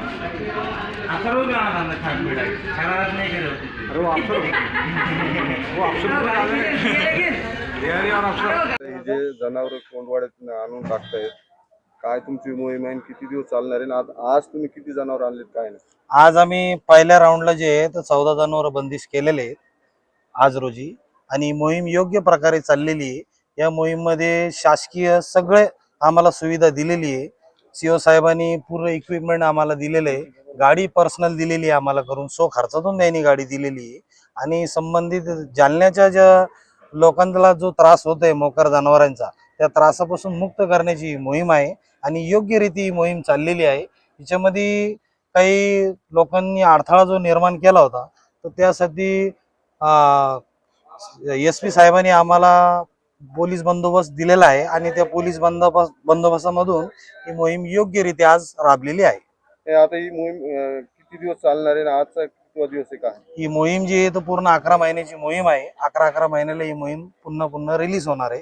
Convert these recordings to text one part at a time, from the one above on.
अकरा बी आणा खाट मिळाली शरारत नाही करत होती अरे वो अफसर वो अफसर पण आले एआरई और अफसर हे जे जनावर कोंडवाड्यात आणून टाकतायत काय तुमची मोहीम आहे? आणि किती दिवस चालणार आहे? आणि आज आज तुम्ही किती जनावर आणलेत? काय नाही. आज आम्ही पहिल्या राऊंडला जे आहे तर चौदा जनावर बंदिश केलेले आहेत आज रोजी. आणि मोहीम योग्य प्रकारे चाललेली आहे. या मोहीममध्ये शासकीय सगळे आम्हाला सुविधा दिलेली आहे. सीओ साहेबांनी पूर्ण इक्विपमेंट आम्हाला दिलेलं आहे. गाडी पर्सनल दिलेली आहे आम्हाला करून. सो खर्चातून त्यांनी गाडी दिलेली आहे. आणि संबंधित जालन्याच्या ज्या लोकांना जो त्रास होतोय मोकर जनावरांचा त्या त्रासापासून मुक्त करण्याची ही मोहीम आहे. आणि योग्य रीती ही मोहीम चाललेली आहे. याच्यामध्ये काही लोकांनी अडथळा जो निर्माण केला होता तर त्यासाठी एस पी साहेबांनी आम्हाला पोलीस बंदोबस्त दिलेला आहे आणि त्या पोलीस बंदोबस्त बंदोबस्तामधून ही मोहीम योग्यरित्या आज राबलेली आहे. हे आता ही मोहीम अं, किती दिवस चालणार आहे आणि आजचा कितवा दिवस आहे काय ही मोहीम जी आहे तो पूर्ण अकरा महिन्याची मोहीम आहे. अकरा अकरा महिन्याला ही मोहीम पुन्हा पुन्हा रिलीज होणार आहे.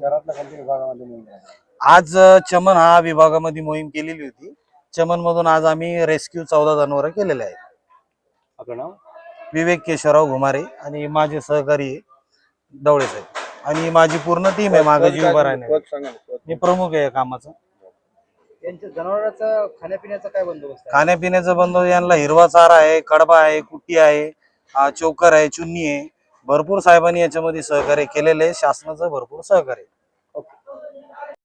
शहरातल्या कोणत्या विभागामध्ये मोहीम आहे? आज अ, चमन हा विभागामध्ये मोहीम केलेली होती. चमन मधून आज आम्ही रेस्क्यू चौदा जनावर केलेले आहेत. आपलं नाव? विवेक केशवराव घुमारे आणि माझे सहकारी आहे, डवळे साहेब. आणि माझी पूर्ण टीम आहे मागे पद जी काय उभा तुमचं? राहण्याची पद सांगा ना, पद. मी प्रमुख आहे या कामाचा यांच्या जनावरांचा खाण्यापिण्याचा काय बंदोबस्त आहे खाण्यापिण्याचा बंदोबस्त यांना हिरवा चारा आहे कडबा आहे कुट्टी आहे चोकर आहे चुन्नी आहे भरपूर साहेबांनी याच्यामध्ये सहकार्य केलेलं आहे शासनाचं भरपूर सहकार्य.